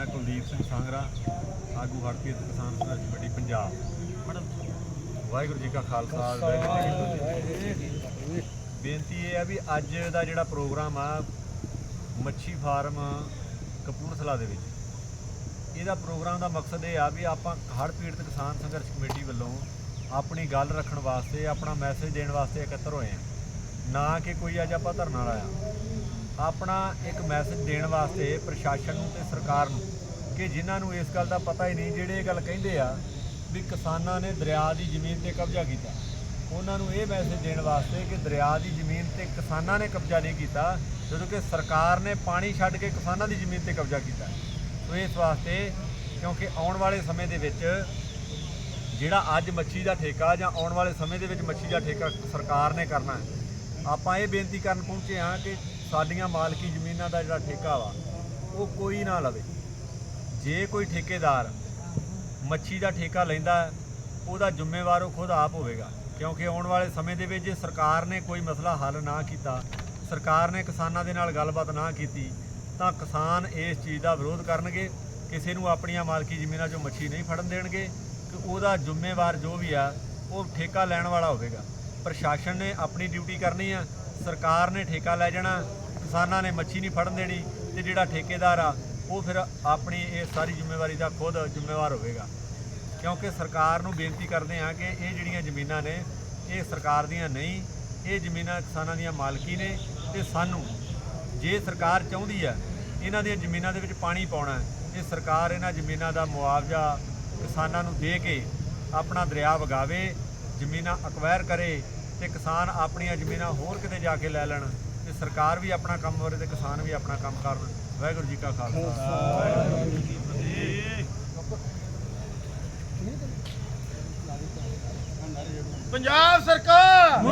ਮੈਂ ਕੁਲਦੀਪ ਸਿੰਘ ਸਾਂਗਰਾ, ਆਗੂ ਹੜਪੀਤ ਕਿਸਾਨ ਸੰਘਰਸ਼ ਕਮੇਟੀ, ਪੰਜਾਬ। ਵਾਹਿਗੁਰੂ ਜੀ ਕਾ ਖਾਲਸਾ, ਵਾਹਿਗੁਰੂ ਜੀ ਕੀ ਫਤਿਹ। ਬੇਨਤੀ ਇਹ ਆ ਵੀ ਅੱਜ ਦਾ ਜਿਹੜਾ ਪ੍ਰੋਗਰਾਮ ਆ, ਮੱਛੀ ਫਾਰਮ ਕਪੂਰਥਲਾ ਦੇ ਵਿੱਚ। ਇਹਦਾ ਪ੍ਰੋਗਰਾਮ ਦਾ ਮਕਸਦ ਇਹ ਆ ਵੀ ਆਪਾਂ ਹੜ੍ਹ ਪੀੜਤ ਕਿਸਾਨ ਸੰਘਰਸ਼ ਕਮੇਟੀ ਵੱਲੋਂ ਆਪਣੀ ਗੱਲ ਰੱਖਣ ਵਾਸਤੇ, ਆਪਣਾ ਮੈਸੇਜ ਦੇਣ ਵਾਸਤੇ ਇਕੱਤਰ ਹੋਏ ਆ ਨਾ ਕਿ ਕੋਈ ਅੱਜ ਆਪਾਂ ਧਰਨਾ ਲਾਇਆ। ਆਪਣਾ ਇੱਕ ਮੈਸੇਜ ਦੇਣ ਵਾਸਤੇ ਪ੍ਰਸ਼ਾਸਨ ਨੂੰ ਤੇ ਸਰਕਾਰ ਨੂੰ ਕਿ ਜਿਨ੍ਹਾਂ ਨੂੰ ਇਸ ਗੱਲ ਦਾ ਪਤਾ ਹੀ ਨਹੀਂ, ਜਿਹੜੇ ਇਹ ਗੱਲ ਕਹਿੰਦੇ ਆ ਵੀ ਕਿਸਾਨਾਂ ਨੇ ਦਰਿਆ ਦੀ ਜ਼ਮੀਨ ਤੇ ਕਬਜ਼ਾ ਕੀਤਾ, ਉਹਨਾਂ ਨੂੰ ਇਹ ਮੈਸੇਜ ਦੇਣ ਵਾਸਤੇ ਕਿ ਦਰਿਆ ਦੀ ਜ਼ਮੀਨ ਤੇ ਕਿਸਾਨਾਂ ਨੇ ਕਬਜ਼ਾ ਨਹੀਂ ਕੀਤਾ, ਜਦੋਂ ਕਿ ਸਰਕਾਰ ਨੇ ਪਾਣੀ ਛੱਡ ਕੇ ਕਿਸਾਨਾਂ ਦੀ ਜ਼ਮੀਨ ਤੇ ਕਬਜ਼ਾ ਕੀਤਾ। ਸੋ ਇਸ ਵਾਸਤੇ ਕਿਉਂਕਿ ਆਉਣ ਵਾਲੇ ਸਮੇਂ ਦੇ ਵਿੱਚ ਜਿਹੜਾ ਅੱਜ ਮੱਛੀ ਦਾ ਠੇਕਾ ਜਾਂ ਆਉਣ ਵਾਲੇ ਸਮੇਂ ਦੇ ਵਿੱਚ ਮੱਛੀ ਦਾ ਠੇਕਾ ਸਰਕਾਰ ਨੇ ਕਰਨਾ ਹੈ ਆਪਾਂ ਇਹ ਬੇਨਤੀ ਕਰਨ ਪਹੁੰਚੇ ਹਾਂ ਕਿ ਸਾਡੀਆਂ ਮਾਲਕੀ ਜ਼ਮੀਨਾਂ ਦਾ ਜਿਹੜਾ ਠੇਕਾ ਵਾ, ਉਹ ਕੋਈ ਨਾ ਲਵੇ। ਜੇ ਕੋਈ ਠੇਕੇਦਾਰ ਮੱਛੀ ਦਾ ਠੇਕਾ ਲੈਂਦਾ, ਉਹਦਾ ਜ਼ਿੰਮੇਵਾਰ ਉਹ ਖੁਦ ਆਪ ਹੋਵੇਗਾ। ਕਿਉਂਕਿ ਆਉਣ ਵਾਲੇ ਸਮੇਂ ਦੇ ਵਿੱਚ ਜੇ ਸਰਕਾਰ ਨੇ ਕੋਈ ਮਸਲਾ ਹੱਲ ਨਾ ਕੀਤਾ, ਸਰਕਾਰ ਨੇ ਕਿਸਾਨਾਂ ਦੇ ਨਾਲ ਗੱਲਬਾਤ ਨਾ ਕੀਤੀ, ਤਾਂ ਕਿਸਾਨ ਇਸ ਚੀਜ਼ ਦਾ ਵਿਰੋਧ ਕਰਨਗੇ, ਕਿਸੇ ਨੂੰ ਆਪਣੀਆਂ ਮਾਲਕੀ ਜ਼ਮੀਨਾਂ 'ਚੋਂ ਮੱਛੀ ਨਹੀਂ ਫੜਨ ਦੇਣਗੇ ਕਿ ਉਹਦਾ ਜ਼ਿੰਮੇਵਾਰ ਜੋ ਵੀ ਆ, ਉਹ ਠੇਕਾ ਲੈਣ ਵਾਲਾ ਹੋਵੇਗਾ। ਪ੍ਰਸ਼ਾਸਨ ਨੇ ਆਪਣੀ ਡਿਊਟੀ ਕਰਨੀ ਆ, ਸਰਕਾਰ ਨੇ ਠੇਕਾ ਲੈ ਜਾਣਾ ਕਿਸਾਨਾਂ ਨੇ ਮੱਛੀ ਨਹੀਂ ਫੜਨ ਦੇਣੀ ਤੇ ਜਿਹੜਾ ਠੇਕੇਦਾਰ ਆ, ਉਹ ਫਿਰ ਆਪਣੀ ਇਹ ਸਾਰੀ ਜ਼ਿੰਮੇਵਾਰੀ ਦਾ ਖੁਦ ਜ਼ਿੰਮੇਵਾਰ ਹੋਵੇਗਾ। ਕਿਉਂਕਿ ਸਰਕਾਰ ਨੂੰ ਬੇਨਤੀ ਕਰਦੇ ਹਾਂ ਕਿ ਇਹ ਜਿਹੜੀਆਂ ਜ਼ਮੀਨਾਂ ਨੇ, ਇਹ ਸਰਕਾਰ ਦੀਆਂ ਨਹੀਂ, ਇਹ ਜ਼ਮੀਨਾਂ ਕਿਸਾਨਾਂ ਦੀਆਂ ਮਾਲਕੀ ਨੇ ਤੇ ਸਾਨੂੰ ਜੇ ਸਰਕਾਰ ਚਾਹੁੰਦੀ ਹੈ ਇਹਨਾਂ ਦੀਆਂ ਜ਼ਮੀਨਾਂ ਦੇ ਵਿੱਚ ਪਾਣੀ ਪਾਉਣਾ ਹੈ ਸਰਕਾਰ ਇਹਨਾਂ ਜ਼ਮੀਨਾਂ ਦਾ ਮੁਆਵਜ਼ਾ ਕਿਸਾਨਾਂ ਨੂੰ ਦੇ ਕੇ ਆਪਣਾ ਦਰਿਆ ਵਗਾਵੇ, ਜ਼ਮੀਨਾਂ ਅਕਵਾਇਰ ਕਰੇ ਤੇ ਕਿਸਾਨ ਆਪਣੀਆਂ ਜ਼ਮੀਨਾਂ ਹੋਰ ਕਿਤੇ ਜਾ ਕੇ ਲੈ ਲੈਣ। ਤੇ ਸਰਕਾਰ ਵੀ ਆਪਣਾ ਕੰਮ ਕਰੇ ਤੇ ਕਿਸਾਨ ਵੀ ਆਪਣਾ ਕੰਮ ਕਰਨ। ਵਾਹਿਗੁਰੂ ਜੀ ਕਾ ਖਾਲਸਾ। ਵਾਹਿਗੁਰੂ ਜੀ ਕੀ ਫਤਿਹ। ਪੰਜਾਬ ਸਰਕਾਰ!